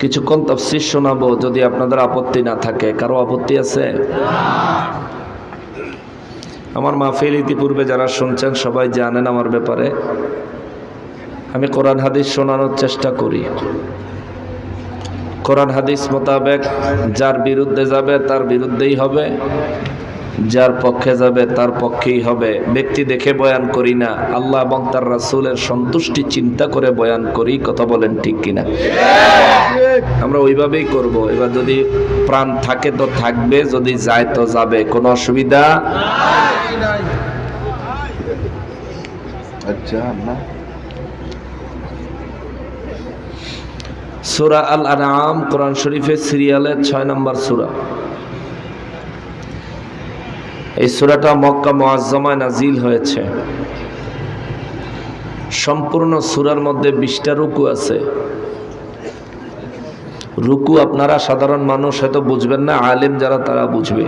কিছুক্ষণ তফসির শোনাবো যদি আপনাদের আপত্তি না থাকে। কারও আপত্তি আছে? আমার মাহফিল ইতিপূর্বে যারা শুনছেন সবাই জানেন আমার ব্যাপারে। আমি কোরআন হাদিস শোনানোর চেষ্টা করি। কোরআন হাদিস মোতাবেক যার বিরুদ্ধে যাবে তার বিরুদ্ধেই হবে। যার পক্ষে যাবে, তার পক্ষেই হবে। ব্যক্তি দেখে বয়ান করি না। আল্লাহ এবং তার রাসূলের সন্তুষ্টি চিন্তা করে বয়ান করি, কথা বলেন ঠিক কিনা? আমরা ওইভাবেই করব। এবার যদি প্রাণ থাকে তো থাকবে, যদি যায় তো যাবে। কোনো অসুবিধা সুরা আল আনাম কোরআন শরীফের সিরিয়ালের ছয় নম্বর সুরা। এই সুরাটা মক্কা মোয়াজ্জমায় নাজিল হয়েছে। সম্পূর্ণ সুরার মধ্যে বিশটা রুকু আছে। রুকু আপনারা সাধারণ মানুষ হয়তো বুঝবেন না, আলেম যারা তারা বুঝবে।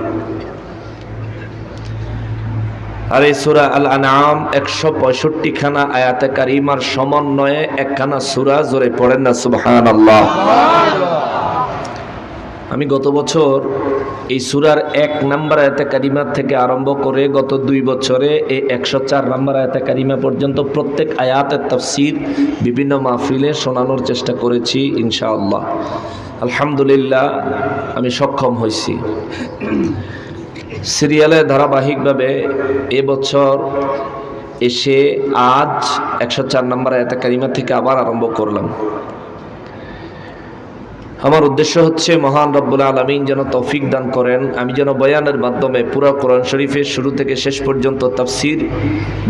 আর এই সুরা আল আনাম একশো পঁয়ষট্টি খানা আয়াতে কারিমার সমন্বয়ে একখানা সুরা জোরে পড়েন না সুবহান আল্লাহ আমি গত বছর এই সুরার এক নাম্বার আয়াতে কারিমা থেকে আরম্ভ করে গত দুই বছরে এই একশো চার নাম্বার আয়াতে কারিমা পর্যন্ত প্রত্যেক আয়াতের তফসির বিভিন্ন মাহফিলে শোনানোর চেষ্টা করেছি, ইনশাআল্লাহ। আলহামদুলিল্লাহ, আমি সক্ষম হয়েছি। সিরিয়ালে ধারাবাহিকভাবে এবছর এসে আজ একশো চার নম্বর আয়াতে কারিমা থেকে আবার আরম্ভ করলাম। আমার উদ্দেশ্য হচ্ছে, মহান রব্বুল আলমিন যেন তৌফিক দান করেন। আমি যেন বয়ানের মাধ্যমে পুরো কোরআন শরীফের শুরু থেকে শেষ পর্যন্ত তাফসির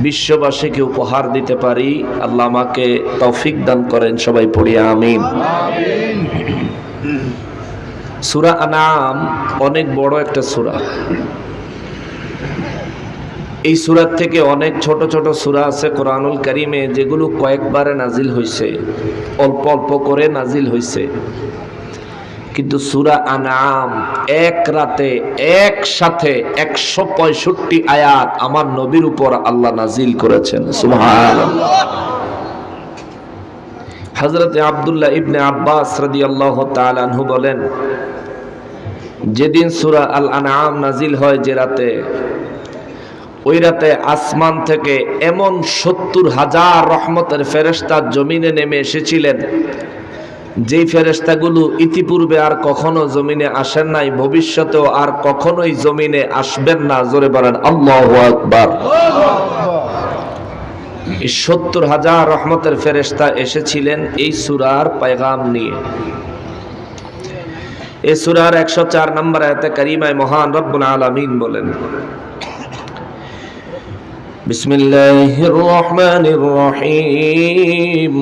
বিশ্ববাসীকে উপহার দিতে পারি। আল্লাহ আমাকে তৌফিক দান করেন, সবাই পড়িয়া আমিন। সুরা আনাম অনেক বড় একটা সুরা। এই সুরার থেকে অনেক ছোট ছোট সুরা আছে কোরআনুল করিমে, যেগুলো কয়েকবারে নাজিল হয়েছে অল্প অল্প করে নাজিল হয়েছে কিন্তু সুরা আনাম এক রাতে একসাথে একশো পঁয়ষট্টি আয়াত আমার নবীর উপর আল্লাহ নাজিল করেছেন। হজরত আবদুল্লাহ ইবনে আব্বাস রাদিয়াল্লাহ তাআলাহু বলেন, যেদিন সুরা আল আনআম নাজিল হয় যে রাতে, ওই রাতে আসমান থেকে এমন সত্তর হাজার রহমতের ফেরেশতা জমিনে নেমে এসেছিলেন। যেই ফেরেস্তাগুলো ইতিপূর্বে আর কখনো জমিনে আসেন নাই, ভবিষ্যতেও আর কখনোই জমিনে আসবেন না। জোরে বলেন, আল্লাহ আকবার। সত্তর হাজার রহমতের ফেরেস্তা এসেছিলেন এই সুরার পায়গাম নিয়ে। এ সুরার একশো চার নম্বর এতে করিমায় মহান রব্বুল আলমিন বলেন বিসমিল্লাহ রহমান রহিম।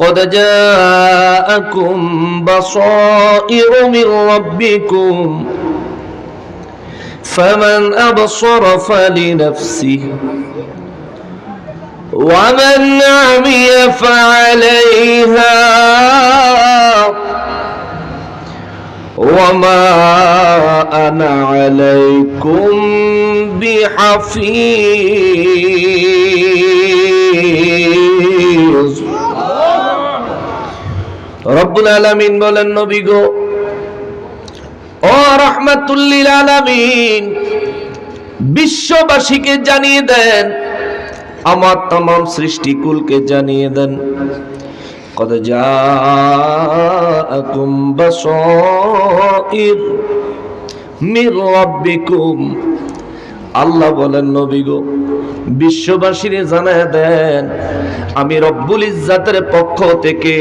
قد جاءكم بصائر من ربكم فمن أبصر فلنفسه ومن عمي فعليها وما أنا عليكم بحفيظ রব্বুল আলামিন বলেন, নবী গো, ও রহমাতুল্লিল আলামিন, বিশ্ববাসীকে জানিয়ে দেন, আমার তাম সৃষ্টিকুলকে জানিয়ে দেন। কদ জাআকুম বাসাইর মির রাব্বিকুম। আল্লাহ বলেন, নবী গো বিশ্ববাসীরে জানায় দেন, আমি রব্বুল ইজ্জাতের পক্ষ থেকে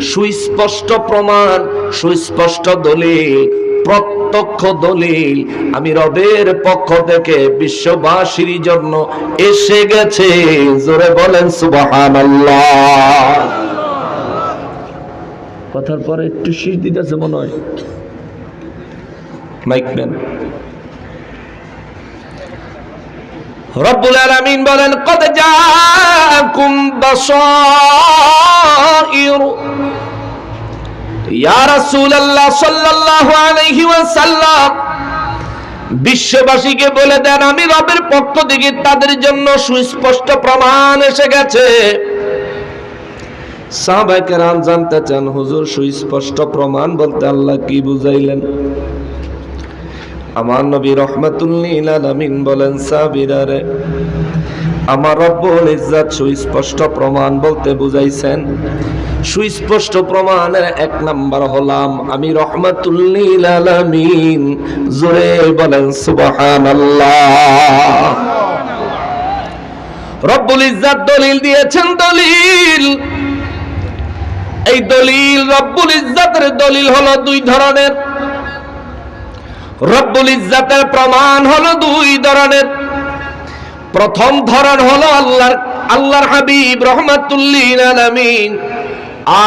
সুস্পষ্ট প্রমাণ, সুস্পষ্ট দলিল, প্রত্যক্ষ দলিল আমি রবের পক্ষ থেকে বিশ্ববাসীর জন্য এসে গেছে। জোরে বলেন, সুবহানাল্লাহ। কথার পরে একটু শীষ দিতেছে মনে হয়। মাইক ম্যান রব্বুল আলামিন বলেন, কদ জাআকুম বাসাইর। ইয়া রাসূলুল্লাহ সাল্লাল্লাহু আলাইহি ওয়াসাল্লাম, বিশ্ববাসীকে বলে দেন, আমি রবের পক্ষ থেকে তাদের জন্য সুস্পষ্ট প্রমাণ এসে গেছে। সাহাবায়ে কেরাম জানতে চান, হুজুর, সুস্পষ্ট প্রমাণ বলতে আল্লাহ কি বুঝাইলেন? আমার নবী রহমাতুল্লিল বলেন, সাবিরারে, আমার রব্বুল ইজ্জাত সুস্পষ্ট প্রমাণ বলতে বুঝাইছেন। সুস্পষ্ট প্রমাণের এক নাম্বার হলাম, আমি রহমাতুল্লিল আলামিন, জোরে বলেন, সুবহানাল্লাহ। রব্বুল ইজ্জাত দলিল দিয়েছেন, দলিল। এই দলিল, রব্বুল ইজ্জাতের দলিল হলো দুই ধরনের। রব্বুল ইজ্জাতের প্রমাণ হলো দুই ধরনের। প্রথম ধরন হলো আল্লাহর আল্লাহর হাবিব রহমাতুল্লিল আলামিন।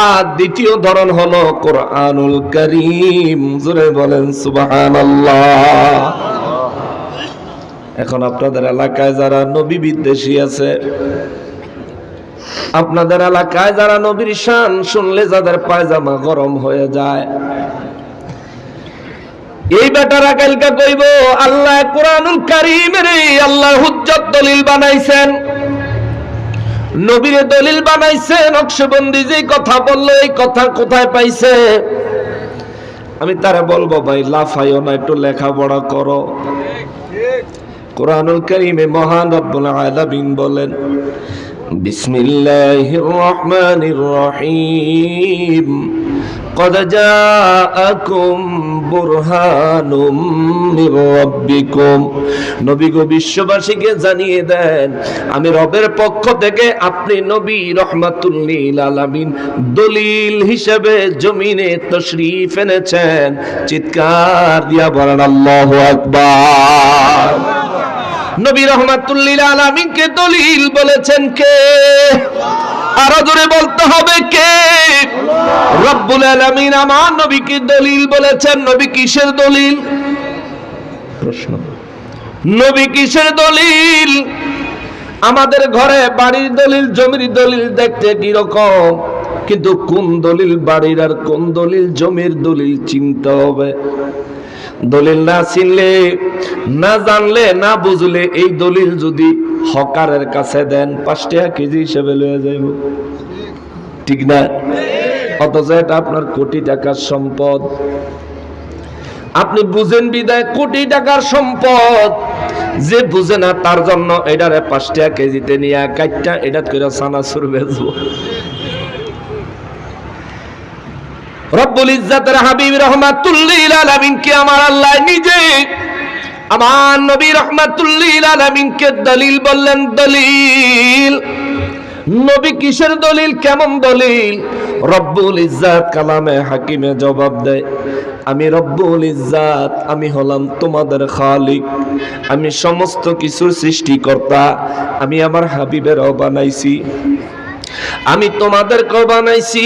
আর দ্বিতীয় ধরন হলো কোরআনুল করিম। জোরে বলেন, সুবহানাল্লাহ। এখন আপনাদের এলাকায় যারা নবী বিদ্বেষী আছে, আপনাদের এলাকায় যারা নবীর শান শুনলে যাদের পায়জামা গরম হয়ে যায় এই বেটারা কালকা কইব আল্লাহ কোরআনুল কারীমের আল্লাহ হুজ্জত দলিল বানাইছেন নবীর দলিল বানাইছে নকশবন্দি যে কথা বললো এই কথা কোথায় পাইছে আমি তারা বলবো ভাই লাফাইও না একটু লেখাপড়া করো কোরআনুল কারীমে মহান রব্বুল আলামিন বলেন বিসমিল্লাহির রহমানির রহিম قد جاءكم বিশ্ববাসীকে জানিয়ে দেন, আমি রবের পক্ষ থেকে আপনি নবী রহমাতুল লিল আলামিন দলিল হিসেবে জমিনে তশরীফ এনেছেন। চিৎকার দিয়া বলেন, আল্লাহু আকবার। নবী রহমাতুল্লিল আলামিনকে দলিল বলেছেন কে? আল্লাহ আরও জোরে বলতে হবে কে? রব্বুল আলামিন আমার নবীকে দলিল বলেছেন। নবী কিসের দলিল? প্রশ্ন। নবী কিসের দলিল? আমাদের ঘরে বাড়ির দলিল, জমির দলিল দেখতে কি রকম কিন্তু কোন দলিল, বাড়ির আর কোন দলিল, জমির দলিল চিনতে হবে। দলিল না চিনলে, না জানলে, না বুঝলে, এই দলিল যদি হকারের কাছে দেন, পাঁচ টাকা কেজি হিসেবে লয়ে যাইব। ঠিক না? অথচ এটা আপনার কোটি টাকার সম্পদ। আপনি বুঝেন বিদায়, কোটি টাকার সম্পদ। যে বুঝে না, তার জন্য এটারে পাঁচ টাকা কেজিতে নিয়ে কাইটটা, এটা করে সানাসুর বেচবো রব্বুল ইজ্জাতের হাবিব রহমাতুল্লিল আলামিনকে আমার আল্লাহ নিজে, আমার নবী রহমাতুল্লিল আলামিনকে দলিল বললেন, দলিল। নবী কিসের দলিল, কেমন দলিল? রব্বুল ইজ্জাত কালামে হাকিমে জবাব দেয়, আমি রব্বুল ইজ্জাত, আমি হলাম তোমাদের খালিক, আমি সমস্ত কিছুর সৃষ্টিকর্তা, আমি আমার হাবিবেরও বানাইছি। আমি তোমাদেরকে বানাইছি।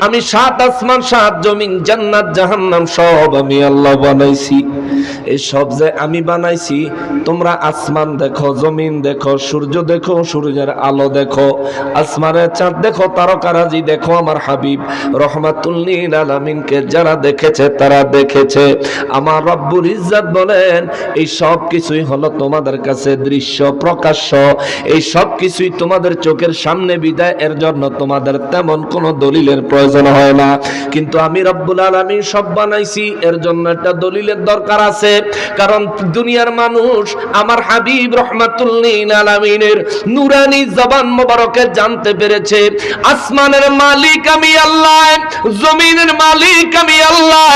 আমি সাত আসমান, সাত জমিন, জান্নাত, জাহান্নাম, সব আমি আল্লাহ বানাইছি। এই সব যে আমি বানাইছি, তোমরা আসমান দেখো, জমিন দেখো, সূর্য দেখো, সূর্যের আলো দেখো, আসমানের চাঁদ দেখো, তারকারাজি দেখো, আমার হাবিব। রহমাতুল্লিল আলামিনকে যারা দেখেছে, তারা দেখেছে। আমার রব্বুল ইজ্জাত বলেন, এই সব কিছুই হলো তোমাদের কাছে দৃশ্য, প্রকাশ্য। এই সব কিছুই তোমাদের চোখের সামনে বিদায় এর জন্য তোমাদের তেমন কোনো দলিলের প্রয়োজন হয় না। কিন্তু আমি রব্বুল আলামিন সব বানাইছি, এর জন্য একটা দলিলের দরকার আছে। কারণ দুনিয়ার মানুষ আমার হাবিব রহমাতুল্লিল আলামিনের নুরানি জবান মোবারকে জানতে পেরেছে। আসমানের মালিক আমি আল্লাহ, জমিনের মালিক আমি আল্লাহ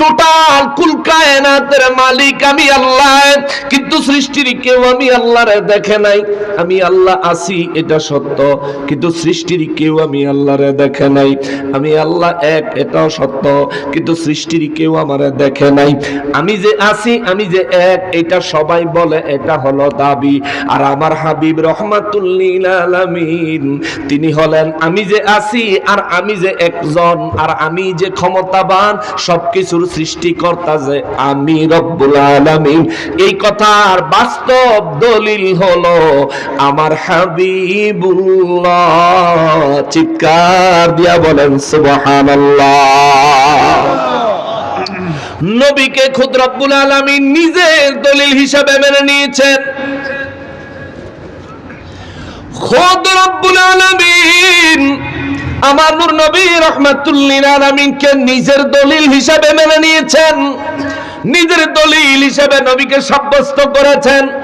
টোটাল কুল কায়নাতের মালিক আমি আল্লাহ। কিন্তু সৃষ্টির কেউ আমি আল্লাহরে দেখে নাই। আমি আল্লাহ আসি, এটা সত্য। কিন্তু সৃষ্টির কেউ আমি আল্লাহরে দেখে নাই। আমি আল্লাহ এক, এটাও সত্য, কিন্তু সৃষ্টির কেউ আমারে দেখে নাই। আমি যে আছি, আমি যে এক, এটা সবাই বলে এটা হলো দাবি। আর আমার হাবিব রহমাতুল্লিল আলামিন, তিনি হলেন, আমি যে আছি আর আমি যে একজন, আর আমি যে ক্ষমতাবান, সবকিছুর সৃষ্টিকর্তা যে আমি রব্বুল আলামিন। এই কথার বাস্তব দলিল হলো, আমার চিৎকার দিয়া বলেন, সুবহানাল্লাহ। নবীকে খুদ আলামিনকে নিজের দলিল হিসাবে মেনে নিয়েছেন। নিজের দলিল হিসাবে নবীকে সাব্যস্ত করেছেন।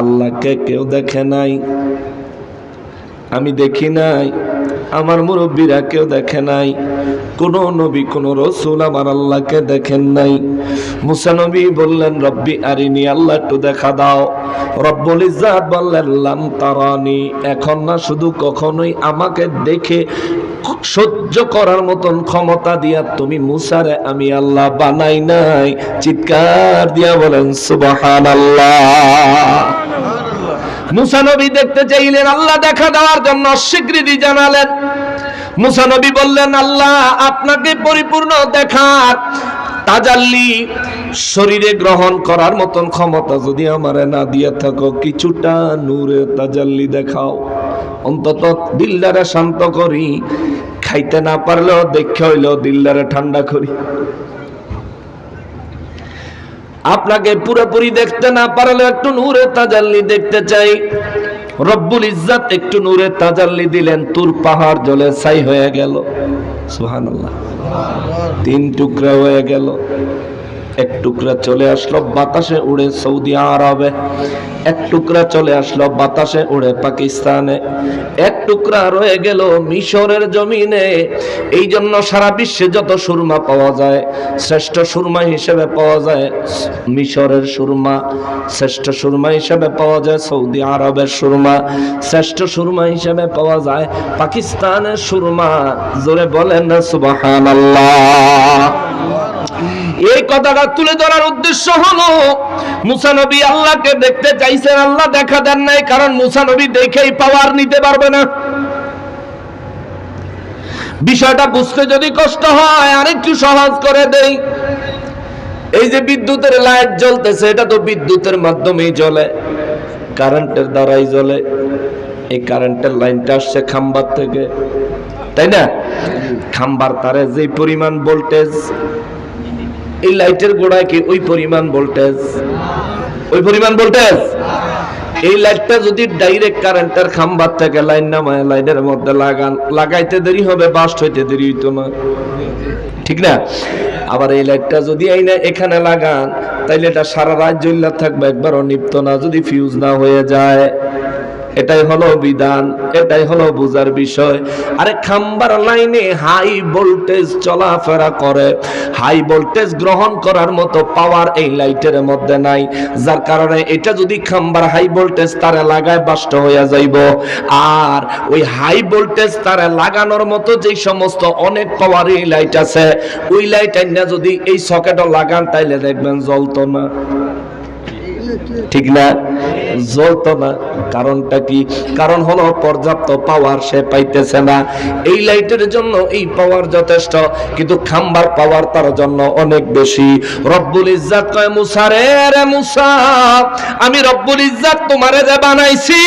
আল্লাহকে কেউ দেখে নাই। আমি দেখি নাই। আমার মুরব্বীরা কেউ দেখে নাই। কোন নবী, কোন রসুল আমার আল্লাহকে দেখেন নাই। মুসা নবী বললেন, রব্বি আরিনি, আল্লাহ একটু দেখা দাও। রব্বুল ইজ্জাত বললেন, লাম তারানি, এখন না শুধু কখনোই আমাকে দেখে সহ্য করার মতন ক্ষমতা দিয়া তুমি মুসারে আমি আল্লাহ বানাই নাই। চিৎকার দিয়া বলেন, সুবহানাল্লাহ। মুসা নবী দেখতে চাইলেন, আল্লাহ দেখা দেওয়ার জন্য অস্বীকৃতি জানালেন। মুসা নবী বললেন, আল্লাহ আপনাকে পরিপূর্ণ দেখার তাজাল্লি শরীরে গ্রহণ করার মতন ক্ষমতা যদি আমারে না দিয়ে থাকো, কিছুটা নূরে তাজাল্লি দেখাও। অন্তত দিলদারে শান্ত করি, খাইতে না পারলেও দেখে হইলেও দিলদারে ঠান্ডা করি। আপনাকে পুরোপুরি দেখতে না পারলে একটু নূরে তাজাল্লি দেখতে চাই। রব্বুল ইজ্জাত একটু নূরে তাজাল্লি দিলেন, তুর পাহাড় জলে ছাই হয়ে গেল। সুহান তিন টুকরা হয়ে গেল। এক টুকরা চলে আসলো, বাতাসে উড়ে সৌদি আরবে। এক টুকরা চলে আসলো, বাতাসে উড়ে পাকিস্তানে। এক টুকরা রয়ে গেল মিশরের জমিনে। এই জন্য সারা বিশ্বে যত সুরমা পাওয়া যায়, শ্রেষ্ঠ সুরমা হিসেবে পাওয়া যায় মিশরের সুরমা। শ্রেষ্ঠ সুরমা হিসেবে পাওয়া যায় সৌদি আরবের সুরমা। শ্রেষ্ঠ সুরমা হিসেবে পাওয়া যায় পাকিস্তানের সুরমা। জোরে বলেন না, সুবহানাল্লাহ। এই কথাটা তুলে ধরার উদ্দেশ্য হলো, মুসা নবী আল্লাহকে দেখতে চাইছেন, আল্লাহ দেখা দেন নাই, কারণ মুসা নবী দেখেই পাওয়ার নিতে পারবে না। বিষয়টা বুঝতে যদি কষ্ট হয়, আরেকটু সহজ করে দেই। এই যে বিদ্যুতের লাইট জ্বলতেছে, এটা তো বিদ্যুতের মাধ্যমেই জ্বলে, কারেন্টের দ্বারাই জ্বলে, এই কারেন্টের লাইনটা আসছে খাম্বার থেকে। তাই না? খাম্বার তারে যে পরিমাণ ভোল্টেজ এই লাইটের গোড়ায় কি ওই পরিমাণ ভোল্টেজ? ওই পরিমাণ ভোল্টেজ? এই লাইটটা যদি ডাইরেক্ট কারেন্টের খাম্বার থেকে লাইন নামায়, লাইনের মধ্যে লাগান, লাগাইতে দেরি হবে বাস্ট হইতে দেরি হইতো না। ঠিক না? আবার এই লাইটটা যদি এই না এখানে লাগান, তাইলে এটা সারা রাত জ্বললা থাকবে, একবারও নিপ্ত না। যদি ফিউজ না হয়ে যায় এটাই হলো বিধান, এটাই হলো বুজার বিষয়। আরে খাম্বার লাইনে হাই ভোল্টেজ চলাফেরা করে। হাই ভোল্টেজ গ্রহণ করার মতো পাওয়ার এই লাইটের মধ্যে নাই। যার কারণে এটা যদি খাম্বার হাই ভোল্টেজ তারে লাগায় বাষ্ট হইয়া যাইব। আর ওই হাই ভোল্টেজ তারে লাগানোর মতো যে সমস্ত অনেক পাওয়ার এই লাইট আছে, ওই লাইট আইনা যদি এই সকেটও লাগান, তাইলে দেখবেন জ্বলতো না। ঠিক না? জ্বলতো না। কারণটা কি? কারণ হলো পর্যাপ্ত পাওয়ার সে পাইতেছে না। এই লাইটের জন্য এই পাওয়ার যথেষ্ট, কিন্তু খাম্বার পাওয়ার তার জন্য অনেক বেশি। রব্বুল ইজ্জাত কয়, মুসা রে রে মুসা, আমি রব্বুল ইজ্জাত তোমারে যে বানাইছি,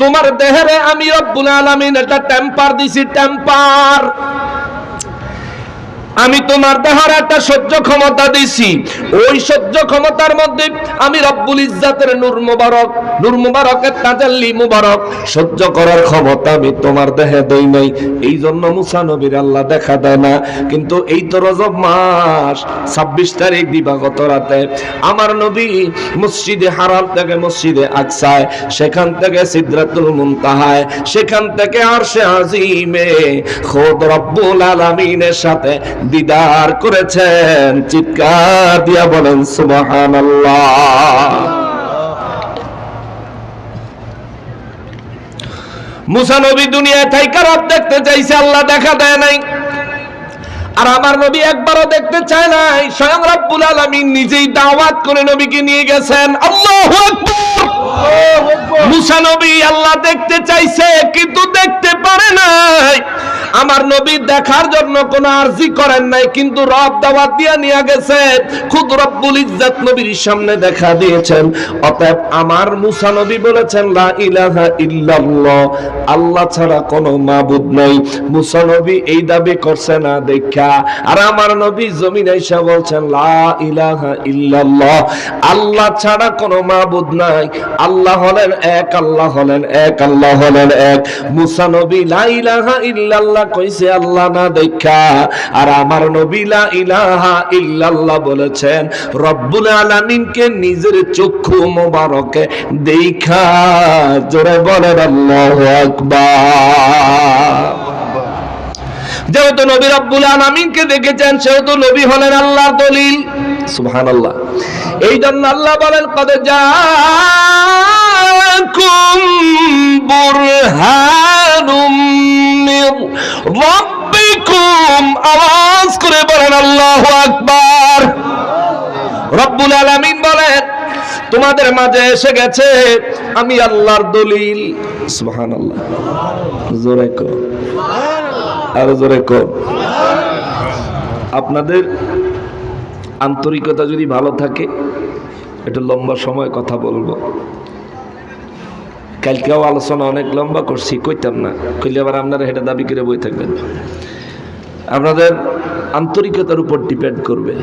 তোমার দেহেরে আমি রব্বুল আলামিন এটা টেম্পার দিছি টেম্পার আমি তোমার দেহার একটা সহ্য ক্ষমতা দিছি ওই সহ্য ক্ষমতার মধ্যে আমি রব্বুল ইজ্জাতের নূর মুবারক, নূর মুবারকের তাজাল্লি মুবারক সহ্য করার ক্ষমতা আমি তোমার দেহে দেই নাই। এই জন্য মুসা নবীর আল্লাহ দেখা দেয় না। কিন্তু এই তো রজব মাস, ছাব্বিশ তারিখ দিবাগত রাতে আমার নবী মসজিদে হারাম থেকে মসজিদে আকসায়, সেখান থেকে সিদ্রাতুল মুনতাহায়, সেখান থেকে আরশে আজিমে। খোদ রব্বুল আলামিনের সাথে দিদার করেছেন, চিৎকার দিয়া বলেন, সুবহানাল্লাহ। মুসা নবী দুনিয়ায় রব দেখতে চাইছে, আল্লাহ দেখা দেয় নাই। আর আমার নবী একবারও দেখতে চায় নাই, স্বয়ং নিজেই দাওয়াত করে নবীকে নিয়ে গেছেন। আল্লাহু মুসা নবী আল্লাহ দেখতে চাইছে, কিন্তু দেখতে পারে নাই। আমার নবী দেখার জন্য কোনো আরজি করেন নাই, কিন্তু রব দাওয়াত দিয়া নিয়ে গেছে। খুদ রব্বুল ইজ্জাত নবীর সামনে দেখা দিয়েছেন। অতএব আমার মুসা নবী বলেছেন, লা ইলাহা ইল্লাল্লাহ আল্লাহ ছাড়া কোনো মাবুদ নাই। মুসা নবী এই দাবি করছে না দেখা। আর আমার নবী জমিন আইসা বলছেন, লা ইলাহা ইল্লাল্লাহ আল্লাহ ছাড়া কোনো মাবুদ নাই। আল্লাহ হলেন এক, আল্লাহ হলেন এক, আল্লাহ হলেন এক। মুসা নবী, লা ইলাহা ইল্লাল্লাহ কইছে, আল্লাহ না দেখা। আর আমার নবী লা ইলাহা ইল্লাল্লাহ বলেছেন, রব্বুল আলামিনকে নিজের চক্ষু মোবারকে দেখা। জোরে বলেন, আল্লাহু আকবার। যেহেতু নবী রব্বুল আলামিনকে দেখেছেন, সেহেতু নবী হলেন আল্লাহর দলিল। সুবহানাল্লাহ। এই জন্য আল্লাহ বলেন, কদ রাব্বিকুম। আওয়াজ করে বলেন, আল্লাহু আকবার। রব্বুল আলামিন বলেন, তোমাদের মাঝে এসে গেছে আমি আল্লাহর দলিল। সুবহানাল্লাহ। জোরে কো আরও জোরে কো আপনাদের আন্তরিকতা যদি ভালো থাকে একটু লম্বা সময় কথা বলব। কালকেও আলোচনা অনেক লম্বা করছি, কইতাম না। কইলে আবার আপনারা এটা দাবি করে বই থাকবেন। আপনাদের আন্তরিকতার উপর ডিপেন্ড করবে।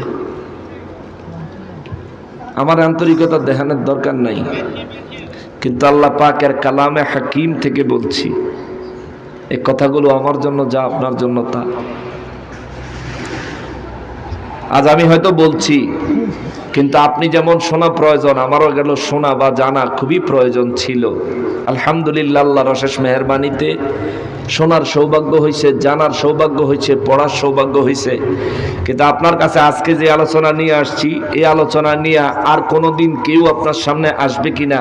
আমার আন্তরিকতা দেখানোর দরকার নাই। কিন্তু আল্লাহ পাকের কালামে হাকিম থেকে বলছি এই কথাগুলো আমার জন্য যা আপনার জন্য তা। আজ আমি হয়তো বলছি, কিন্তু আপনি যেমন শোনা প্রয়োজন, আমারও গেল শোনা বা জানা খুবই প্রয়োজন ছিল। আলহামদুলিল্লাহ, আল্লাহর অশেষ মেহরবানিতে শোনার সৌভাগ্য হয়েছে জানার সৌভাগ্য হয়েছে পড়ার সৌভাগ্য হয়েছে কিন্তু আপনার কাছে আজকে যে আলোচনা নিয়ে আসছি, এই আলোচনা নিয়ে আর কোনো দিন কেউ আপনার সামনে আসবে কিনা,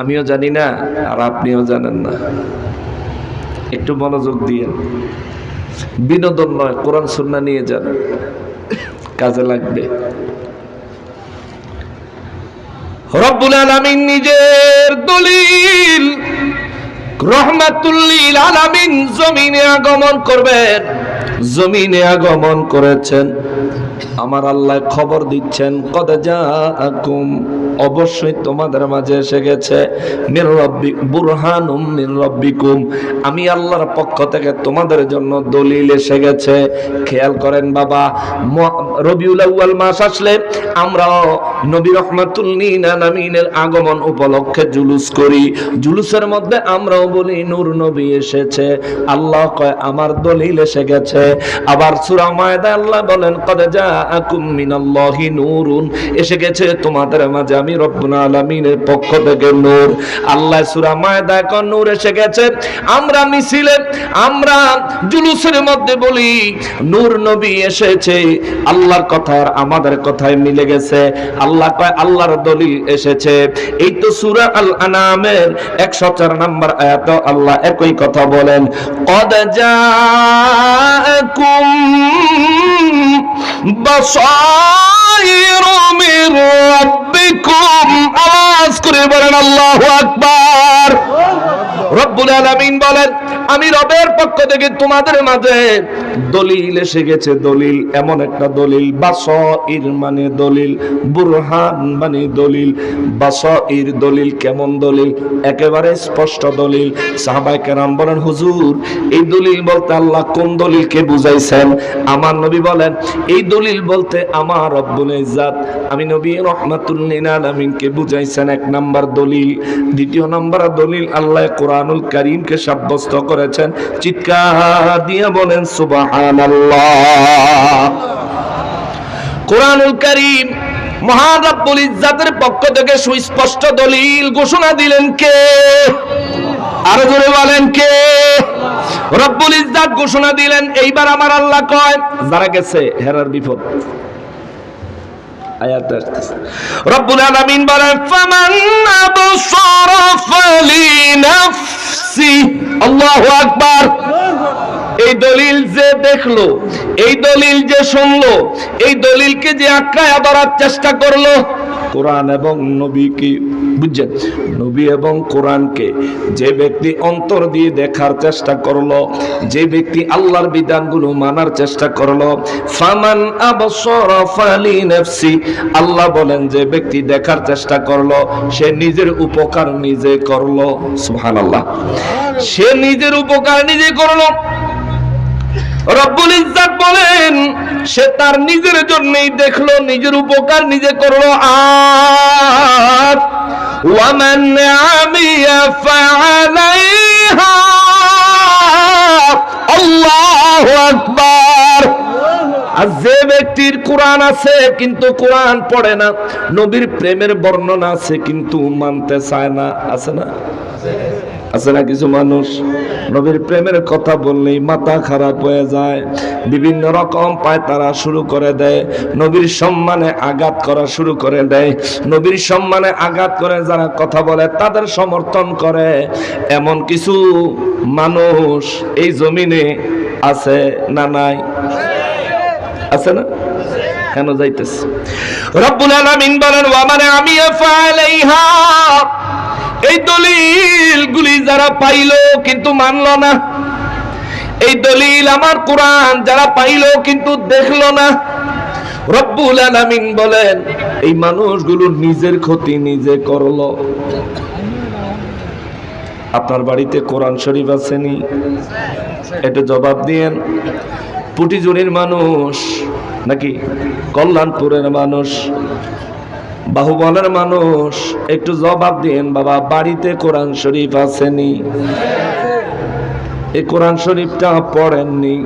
আমিও জানি না, আর আপনিও জানেন না। একটু মনোযোগ দিয়ে। বিনোদন নয়, কোরআন সুন্না নিয়ে যান। কাজে লাগবে। রব্বুল আলামিন নিজের দলিল রহমাতুল্লিল আলামিন জমিনে আগমন করবেন। জমিনে আগমন করেছেন। আমার আল্লাহ খবর দিচ্ছেন, কদ জাআকুম অবশ্যই তোমাদের মাঝে এসে গেছে। মির রব্বি আমি আল্লাহর পক্ষ থেকে তোমাদের জন্য দলিল এসে গেছে। খেয়াল করেন বাবা রবিউল আউয়াল মাস আসলে আমরাও নবী রহমাতুল নামিনের আগমন উপলক্ষে জুলুস করি। জুলুসের মধ্যে আমরাও বলি, নূর নবী এসেছে আল্লাহ কয়, আমার দলিল এসে গেছে আবার সূরা মায়দা আল্লাহ বলেন, কদ জাআকুম মিনাল্লাহি নূরুন। এসে গেছে তোমাদের মাঝে, আমি রব্বুল আলামিনের পক্ষ থেকে নূর। আল্লাহ সূরা মায়দা কোন নূর এসে গেছে। আমরা মিছিলে, আমরা জুলুসের মধ্যে বলি, নূর নবী এসেছে। আল্লাহর কথা আর আমাদের কথায় মিলে গেছে। আল্লাহ কয়, আল্লাহর দলিল এসেছে। এই তো সূরা আল আনামের 104 নম্বর আয়াতে আল্লাহ একই কথা বলেন, কদ রাব্বিকুম আওয়াজ করে বলেন আল্লাহু আকবার। রব্বুল আলামিন বলেন আমি রবের পক্ষ থেকে তোমাদের মাঝে দলিল এসে গেছে। দলিল এমন একটা দলিল, বাসাইর মানে দলিল, বুরহান মানে দলিল। বাসাইর দলিল কেমন দলিল? একেবারে স্পষ্ট দলিল। সাহাবায়ে কেরাম বলেন, হুজুর, এই দলিল বলতে আল্লাহ কোন দলিলকে বুঝাইছেন? আমার নবী বলেন, এই দলিল বলতে আমার রব্বুল ইজ্জাত। আমি নবী রহমাতুল লিল আলামিনকে বুঝাইছেন এক নাম্বার দলিল। দ্বিতীয় নাম্বার দলিল, আল্লাহ কোরআনুল কারীমকে সাব্যস্ত করেছেন, চিৎকার দিয়ে বলেন, সুবহানাল্লাহ। কোরআনুল কারীম পক্ষ থেকে সুস্পষ্ট দলিল ঘোষণা দিলেন কে? আরও বলেন কে? রব্বুল ইজ্জাত ঘোষণা দিলেন, এইবার আমার আল্লাহ কয়, যারা গেছে হেরার বিপদ। আয়াত আসতেছে। রব্বুল আলামিন বলেন, ফামান আবসারা ফালিনাফসি আল্লাহু আকবার এই দলিল যে দেখল, এই দলিল যে শুনলো, এই দলিলকে যে আঁকড়ায় ধরার চেষ্টা করল কোরআন এবং নবীকে বুঝছেন? নবী এবং কোরআনকে যে ব্যক্তি অন্তর দিয়ে দেখার চেষ্টা করল, যে ব্যক্তি আল্লাহর বিধানগুলো মানার চেষ্টা করল, ফামান আবসরা ফালি আল্লাহ বলেন যে ব্যক্তি দেখার চেষ্টা করল, সে নিজের উপকার নিজে করল, সুবহানাল্লাহ। সে নিজের উপকার নিজে করল। রব্বুল ইজ্জাত বলেন, সে তার নিজের জন্যই দেখল, নিজের উপকার নিজে করল। আর ওয়ামান আমিয়া আল্লাহু আকবার। আর যে ব্যক্তির কোরআন আছে, কিন্তু কোরআন পড়ে না, নবীর প্রেমের বর্ণনা আছে, কিন্তু মানতে চায় না, আছে না? আছে না কিছু মানুষ? নবীর প্রেমের কথা বললেই মাথা খারাপ হয়ে যায়। বিভিন্ন রকম পায় তারা শুরু করে দেয়, নবীর সম্মানে আঘাত করা শুরু করে দেয়। নবীর সম্মানে আঘাত করে যারা কথা বলে, তাদের সমর্থন করে। এমন কিছু মানুষ এই জমিনে আছে না নাই? আছে না? কেন যাইতেছে? রব্বুল আলামিন বলেন ওয়া মানে আমি ফালাইহা এই দলিল গুলি যারা পাইলো কিন্তু মানলো না। এই দলিল আমার কোরআন যারা পাইলো কিন্তু দেখল না। রব্বুল আলামিন বলেন, এই মানুষগুলো নিজের ক্ষতি নিজে করল। আপনার বাড়িতে কোরআন শরীফ আসেনি এটা জবাব দিয়েন। পুটিজুড়ির মানুষ, নাকি কল্যাণপুরের মানুষ, বাহুবলের মানুষ, একটু জবাব দিন, বাবা, বাড়িতে কোরআন শরীফ আসেনি। এই কোরআন শরীফটা পড়েননি।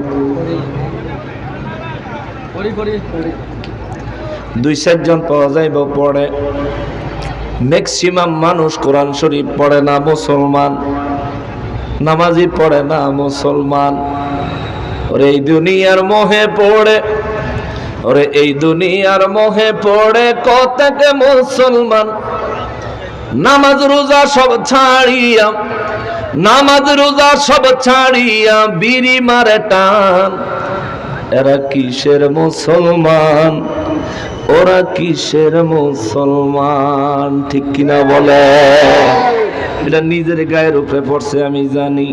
দুই চারজন পাওয়া যাইব পড়ে। ম্যাক্সিমাম মানুষ কোরআন শরীফ পড়ে না মুসলমান। নামাজি পড়ে না মুসলমান। ওরে এই দুনিয়ার মোহে পড়ে, ওরে এই দুনিয়ার মোহে পড়ে কতকে মুসলমান? নামাজ রোজা সব ছাড়িয়া, নামাজ রোজা সব ছাড়িয়া বিড়ি মারে টান। এরা কিসের মুসলমান? ওরা কিসের মুসলমান? ঠিক কিনা বলে? এটা নিজের গায়ের উপরে পড়ছে, আমি জানি।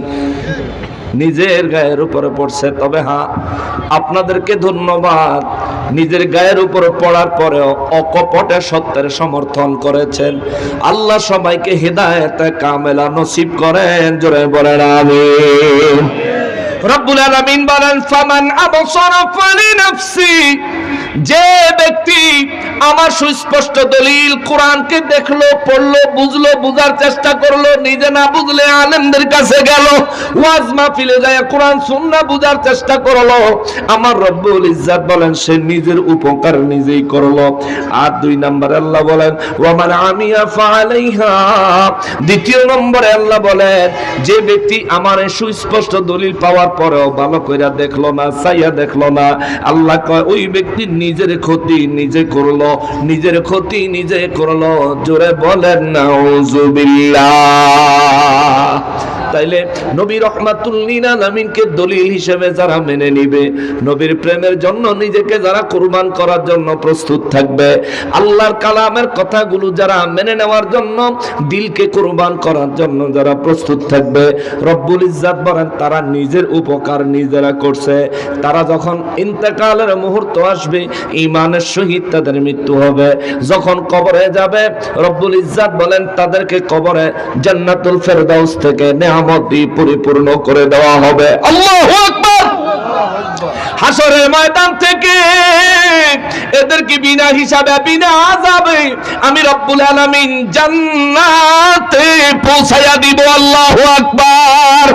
নিজের গায়ের উপরে পড়ছে। তবে হ্যাঁ আপনাদেরকে ধন্যবাদ। নিজের গায়ের উপরে পড়ার পরেও অকপটে সত্যের সমর্থন করেছেন। আল্লাহ সবাইকে হৃদায়তে কামেলা নসিব করেন। জোরে বলেন, আমিন। রব্বুল আলামিন বলেন, ফামান আবসারা ফালিনাফসি যে ব্যক্তি আমার সুস্পষ্ট দলিল কোরআনকে দেখল, পড়ল, বুঝলো, বুঝার চেষ্টা করল, নিজে না বুঝলে আলেমদের কাছে গেল, ওয়াজ মাহফিলে যায় কোরআন, সুন্নাহ বুঝার চেষ্টা করল। আমার রব্বুল ইজ্জাত বলেন, সে নিজের উপকার নিজেই করল। আর দুই নম্বরে আল্লাহ বলেন, ওয়ামান আমিয়া ফালাইহা দ্বিতীয় নম্বরে আল্লাহ বলেন, যে ব্যক্তি আমার সুস্পষ্ট দলিল পাওয়ার পরেও ভালো কইরা দেখল না চাইয়া দেখল না। আল্লাহ কয়, ওই ব্যক্তি নিজের ক্ষতি নিজে করল, নিজের ক্ষতি নিজে করল। জোরে বলেন, নাউজুবিল্লাহ। তাইলে নবী রহমাতুল্লিন আলামিনকে দলিল হিসেবে যারা মেনে নিবে, নবীর প্রেমের জন্য নিজেকে যারা কুরবান করার জন্য প্রস্তুত থাকবে, আল্লাহর কালামের কথাগুলো যারা মেনে নেওয়ার জন্য, দিলকে কুরবান করার জন্য যারা প্রস্তুত থাকবে, রব্বুল ইজ্জাত বলেন, তারা নিজের উপকার নিজেরা করছে। তারা যখন ইন্তেকালের মুহূর্ত আসবে ইমানের সহিত তাদের মৃত্যু হবে। যখন কবরে যাবে, রব্বুল ইজ্জাত বলেন, তাদেরকে কবরে জান্নাতুল ফেরদাউস থেকে দিয়ে পরিপূর্ণ করে দেওয়া হবে। আল্লাহ হাসরের ময়দান থেকে এদেরকে বিনা হিসাবে, বিনা আযাবে আমি রব্বুল আলামিন জান্নাতে পৌঁছায়া দিব। আল্লাহু আকবার!